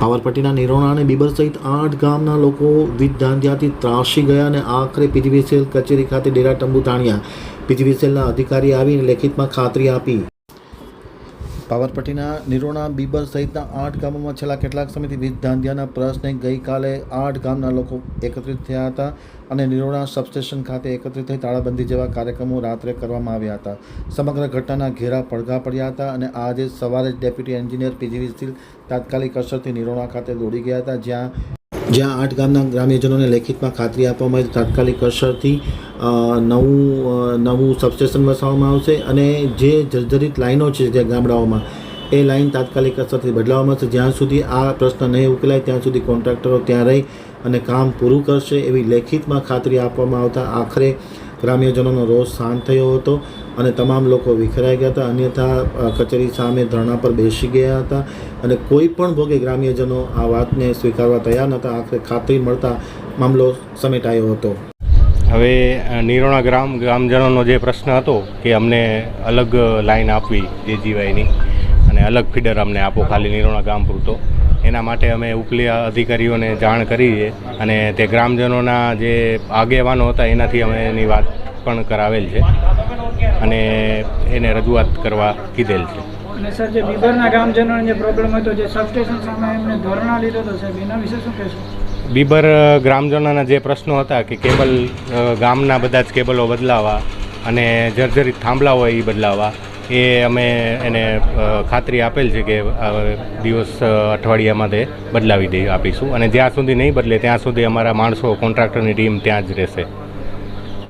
પાવરપટ્ટીના નિરોણા અને બીબર સહિત આઠ ગામના લોકો વીજ ધાંધિયાથી ત્રાસી ગયા અને આખરે પીજીવીસીએલ કચેરી ખાતે ડેરા તંબુ તાણ્યા. પીજીવીસીએલના અધિકારી આવીને લેખિતમાં ખાતરી આપી. પાવરપટ્ટીના નિરોણા બીબર સહિતના આઠ ગામોમાં છેલ્લા કેટલાક સમયથી વીજ ધાંધિયાના પ્રશ્ને ગઈકાલે આઠ ગામના લોકો એકત્રિત થયા હતા અને નિરોણા સબસ્ટેશન ખાતે એકત્રિત થઈ તાળાબંધી જેવા કાર્યક્રમો રાત્રે કરવામાં આવ્યા હતા. સમગ્ર ઘટનાના ઘેરા પડઘા પડ્યા હતા અને આજે સવારે જ ડેપ્યુટી એન્જિનિયર પીજીવીસીએલ તાત્કાલિક અસરથી નિરોણા ખાતે દોડી ગયા હતા, જ્યાં જ્યાં આઠ ગામના ગ્રામ્યજનોને લેખિતમાં ખાતરી આપવામાં આવી તાત્કાલિક અસરથી નવું નવું સબસ્ટેશન વસાવવામાં આવશે અને જે જર્જરિત લાઈનો છે જે ગામડાઓમાં, એ લાઈન તાત્કાલિક અસરથી બદલાવવામાં આવશે. જ્યાં સુધી આ પ્રશ્ન નહીં ઉકેલાય, ત્યાં સુધી કોન્ટ્રાક્ટરો ત્યાં રહી અને કામ પૂરું કરશે એવી લેખિતમાં ખાતરી આપવામાં આવતા આખરે ગ્રામ્યજનોનો રોષ શાંત થયો હતો અને તમામ લોકો વિખરાઈ ગયા હતા. અન્યથા કચેરી સામે ધરણા પર બેસી ગયા હતા અને કોઈ પણ ભોગે ગ્રામ્યજનો આ વાતને સ્વીકારવા તૈયાર નહોતા. આખરે ખાતરી મળતા મામલો સમેટાયો હતો. હવે નિરોણા ગ્રામ, ગ્રામજનોનો જે પ્રશ્ન હતો કે અમને અલગ લાઈન આપવી જેજીવાયની અને અલગ ફીડર અમને આપો, ખાલી નિરોણા ગામ પૂરતો. એના માટે અમે ઉપલી અધિકારીઓને જાણ કરી છે અને તે ગ્રામજનોના જે આગેવાનો હતા એનાથી અમે એની વાત પણ કરાવેલ છે અને એને રજૂઆત કરવા કીધેલ છે. અને સર જે બીબરના ગામજનોને જે પ્રોબ્લેમ હતો જે સબસ્ટેશન સામે એમને ધોરણા લીધો હતો સાહેબ એના વિશે શું કહેશો? બીબર ગ્રામજનોના જે પ્રશ્નો હતા કે કેબલ ગામના બધા જ કેબલો બદલાવા અને જર્જરિત થાંભલા હોય એ બદલાવા એ અમે એને ખાતરી આપેલ છે કે દિવસ અઠવાડિયામાં તે બદલાવી દઈ આપીશું. અને જ્યાં સુધી નહીં બદલે, ત્યાં સુધી અમારા માણસો, કોન્ટ્રાક્ટરની ટીમ ત્યાં જ રહેશે.